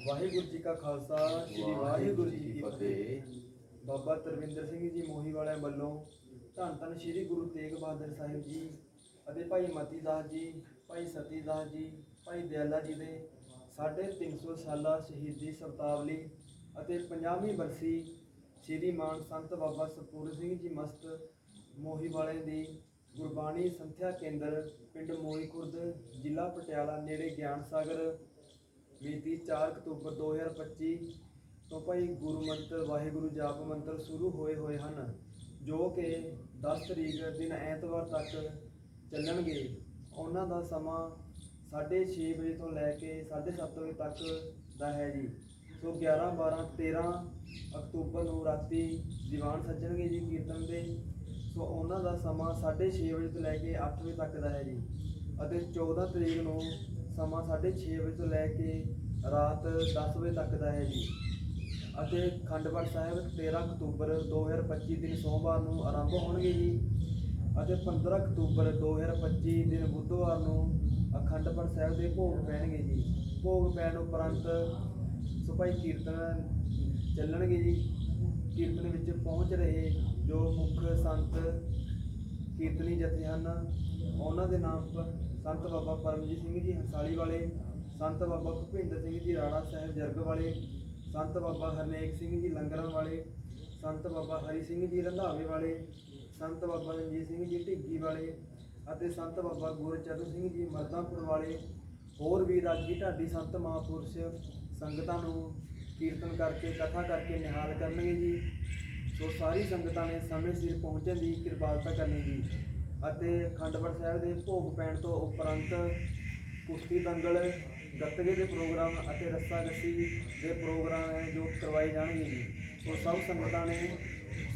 ਵਾਹਿਗੁਰੂ ਜੀ ਕਾ ਖਾਲਸਾ ਸ੍ਰੀ ਵਾਹਿਗੁਰੂ ਜੀ ਕੀ ਫਤਿਹ। ਬਾਬਾ ਤਰਵਿੰਦਰ ਸਿੰਘ ਜੀ ਮੋਹੀ ਵਾਲਿਆਂ ਵੱਲੋਂ ਧੰਨ ਧੰਨ ਸ੍ਰੀ ਗੁਰੂ ਤੇਗ ਬਹਾਦਰ ਸਾਹਿਬ ਜੀ ਅਤੇ ਭਾਈ ਮਤੀ ਦਾਸ ਜੀ ਭਾਈ ਸਤੀ ਦਾਸ ਜੀ ਭਾਈ ਦਿਆਲਾ ਜੀ ਦੇ ਸਾਢੇ 300 ਸਾਲਾ ਸ਼ਹੀਦੀ ਸ਼ਤਾਬਦੀ ਅਤੇ 50ਵੀਂ ਬਰਸੀ ਸ੍ਰੀ ਮਾਨ ਸੰਤ ਬਾਬਾ ਸਤਪੁਰ ਸਿੰਘ ਜੀ ਮਸਤ ਮੋਹੀ ਵਾਲੇ ਦੀ ਗੁਰਬਾਣੀ ਸੰਥਿਆ ਕੇਂਦਰ ਪਿੰਡ ਮੋਹੀ ਖੁਰਦ ਜ਼ਿਲ੍ਹਾ ਪਟਿਆਲਾ ਨੇੜੇ ਗਿਆਨ ਸਾਗਰ ਮਿਤੀ 4 ਅਕਤੂਬਰ 2025 ਤੋਂ ਭਾਈ ਗੁਰੂ ਮੰਤਰ, ਵਾਹਿਗੁਰੂ ਜਾਪ ਮੰਤਰ ਸ਼ੁਰੂ ਹੋਏ ਹੋਏ ਹਨ, ਜੋ ਕਿ 10 ਤਰੀਕ ਦਿਨ ਐਤਵਾਰ ਤੱਕ ਚੱਲਣਗੇ। ਉਹਨਾਂ ਦਾ ਸਮਾਂ 6:30 ਵਜੇ ਤੋਂ ਲੈ ਕੇ 7:30 ਵਜੇ ਤੱਕ ਦਾ ਹੈ ਜੀ। ਸੋ 11 12 13 ਅਕਤੂਬਰ ਨੂੰ ਰਾਤੀ ਦੀਵਾਨ ਸੱਜਣਗੇ ਜੀ ਕੀਰਤਨ ਦੇ। ਸੋ ਉਹਨਾਂ ਦਾ ਸਮਾਂ 6:30 ਵਜੇ ਤੋਂ ਲੈ ਕੇ 8 ਵਜੇ ਤੱਕ ਦਾ ਹੈ ਜੀ। ਅਤੇ 14 ਤਰੀਕ ਨੂੰ ਸਮਾਂ 6:30 ਵਜੇ ਤੋਂ ਲੈ ਕੇ ਰਾਤ 10 ਵਜੇ ਤੱਕ ਦਾ ਹੈ ਜੀ। ਅਤੇ ਖੰਡਪੜ ਸਾਹਿਬ 13 ਅਕਤੂਬਰ 2025 ਦਿਨ ਸੋਮਵਾਰ ਨੂੰ ਆਰੰਭ ਹੋਣਗੇ ਜੀ। ਅਤੇ 15 ਅਕਤੂਬਰ 2025 ਦਿਨ ਬੁੱਧਵਾਰ ਨੂੰ ਅਖੰਡ ਪਾਠ ਸਾਹਿਬ ਦੇ ਭੋਗ ਪੈਣਗੇ ਜੀ। ਭੋਗ ਪੈਣ ਉਪਰੰਤ ਸੁਭਾਈ ਕੀਰਤਨ ਚੱਲਣਗੇ ਜੀ। ਕੀਰਤਨ ਵਿੱਚ ਪਹੁੰਚ ਰਹੇ ਜੋ ਮੁੱਖ ਸੰਤ ਕੀਰਤਨੀ ਜਥੇ ਹਨ ਉਹਨਾਂ ਦੇ ਨਾਮ ਪ- ਸੰਤ ਬਾਬਾ ਪਰਮਜੀਤ ਸਿੰਘ ਜੀ ਹੰਸਾਲੀ ਵਾਲੇ, ਸੰਤ ਬਾਬਾ ਭੁਪਿੰਦਰ ਸਿੰਘ ਜੀ ਰਾਣਾ ਸਾਹਿਬ ਜਰਗ ਵਾਲੇ, ਸੰਤ ਬਾਬਾ ਹਰਨੇਕ ਸਿੰਘ ਜੀ ਲੰਗਰਾਂ ਵਾਲੇ, ਸੰਤ ਬਾਬਾ ਹਰੀ ਸਿੰਘ ਜੀ ਰੰਧਾਵੇ ਵਾਲੇ, ਸੰਤ ਬਾਬਾ ਰਣਜੀਤ ਸਿੰਘ ਜੀ ਢਿੱਗੀ ਵਾਲੇ ਅਤੇ ਸੰਤ ਬਾਬਾ ਗੁਰਚਰਨ ਸਿੰਘ ਜੀ ਮਰਦਾਂਪੁਰ ਵਾਲੇ, ਹੋਰ ਵੀ ਰਾਗੀ ਢਾਡੀ ਸੰਤ ਮਹਾਪੁਰਸ਼ ਸੰਗਤਾਂ ਨੂੰ ਕੀਰਤਨ ਕਰਕੇ, ਕਥਾ ਕਰਕੇ ਨਿਹਾਲ ਕਰਨਗੇ ਜੀ। ਸੋ ਸਾਰੀ ਸੰਗਤਾਂ ਨੇ ਸਮੇਂ ਸਿਰ ਪਹੁੰਚਣ ਦੀ ਕਿਰਪਾਲਤਾ ਕਰਨੀ ਜੀ। ਅਤੇ ਖੰਡਪੜ ਸਾਹਿਬ ਦੇ ਭੋਗ ਪੈਣ ਤੋਂ ਉਪਰੰਤ ਕੁਸ਼ਤੀ ਦੰਗਲ ਗੱਤਗੇ ਦੇ ਪ੍ਰੋਗਰਾਮ ਅਤੇ ਰੱਸਾ ਗੱਸੀ ਦੇ ਪ੍ਰੋਗਰਾਮ ਹੈ ਜੋ ਕਰਵਾਏ ਜਾਣਗੇ ਜੀ। ਸੋ ਸਭ ਸੰਗਤਾਂ ਨੇ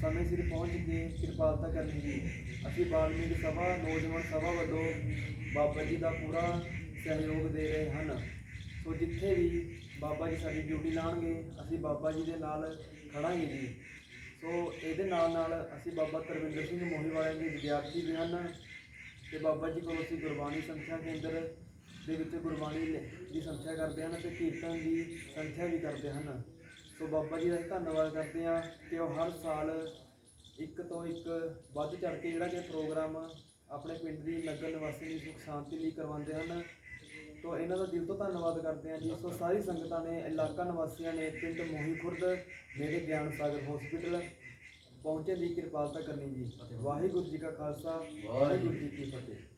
ਸਮੇਂ ਸਿਰ ਪਹੁੰਚ ਕੇ ਕਿਰਪਾਲਤਾ ਕਰਨੀ ਜੀ। ਅਸੀਂ ਬਾਲਮੀਕ ਸਭਾ, ਨੌਜਵਾਨ ਸਭਾ ਵੱਲੋਂ ਬਾਬਾ ਜੀ ਦਾ ਪੂਰਾ ਸਹਿਯੋਗ ਦੇ ਰਹੇ ਹਨ। ਸੋ ਜਿੱਥੇ ਵੀ ਬਾਬਾ ਜੀ ਸਾਡੀ ਡਿਊਟੀ ਲਾਣਗੇ, ਅਸੀਂ ਬਾਬਾ ਜੀ ਦੇ ਨਾਲ ਖੜਾਂਗੇ ਜੀ। ਸੋ ਇਹਦੇ ਨਾਲ ਨਾਲ ਅਸੀਂ ਬਾਬਾ ਤਰਵਿੰਦਰ ਸਿੰਘ ਮੋਹੀ ਵਾਲਿਆਂ ਦੇ ਵਿਦਿਆਰਥੀ ਵੀ ਹਨ ਤੇ ਬਾਬਾ ਜੀ ਕੋਲ ਅਸੀਂ ਗੁਰਬਾਣੀ ਸੰਥਿਆ ਕੇਂਦਰ ਦੇ ਵਿੱਚ ਗੁਰਬਾਣੀ ਲ- ਦੀ ਸੰਥਿਆ ਕਰਦੇ ਹਨ ਤੇ ਕੀਰਤਨ ਦੀ ਸੰਥਿਆ ਵੀ ਕਰਦੇ ਹਨ। ਸੋ ਬਾਬਾ ਜੀ ਦਾ ਧੰਨਵਾਦ ਕਰਦੇ ਹਾਂ ਕਿ ਉਹ ਹਰ ਸਾਲ ਇੱਕ ਤੋਂ ਇੱਕ ਵੱਧ ਚੜ ਕੇ ਜਿਹੜਾ ਕਿ ਪ੍ਰੋਗਰਾਮ ਆਪਣੇ ਪਿੰਡ ਦੀ ਨਗਰ ਨਿਵਾਸੀ ਦੀ ਸੁਖ ਸ਼ਾਂਤੀ ਲਈ ਕਰਵਾਉਂਦੇ ਹਨ। ਤੋਂ ਇਹਨਾਂ ਦਾ ਦਿਲ ਤੋਂ ਧੰਨਵਾਦ ਕਰਦੇ ਹਾਂ ਜੀ। ਸੋ ਸਾਰੀ ਸੰਗਤਾਂ ਨੇ, ਇਲਾਕਾ ਨਿਵਾਸੀਆਂ ਨੇ, ਪਿੰਡ ਮੋਹੀ ਖੁਰਦ, ਨੇੜੇ ਗਿਆਨ ਸਾਗਰ ਹਸਪੀਟਲ ਪਹੁੰਚੇ ਦੀ ਕਿਰਪਾਲਤਾ ਕਰਨੀ ਜੀ। ਵਾਹਿਗੁਰੂ ਜੀ ਕਾ ਖਾਲਸਾ, ਵਾਹਿਗੁਰੂ ਜੀ ਕੀ ਫਤਿਹ।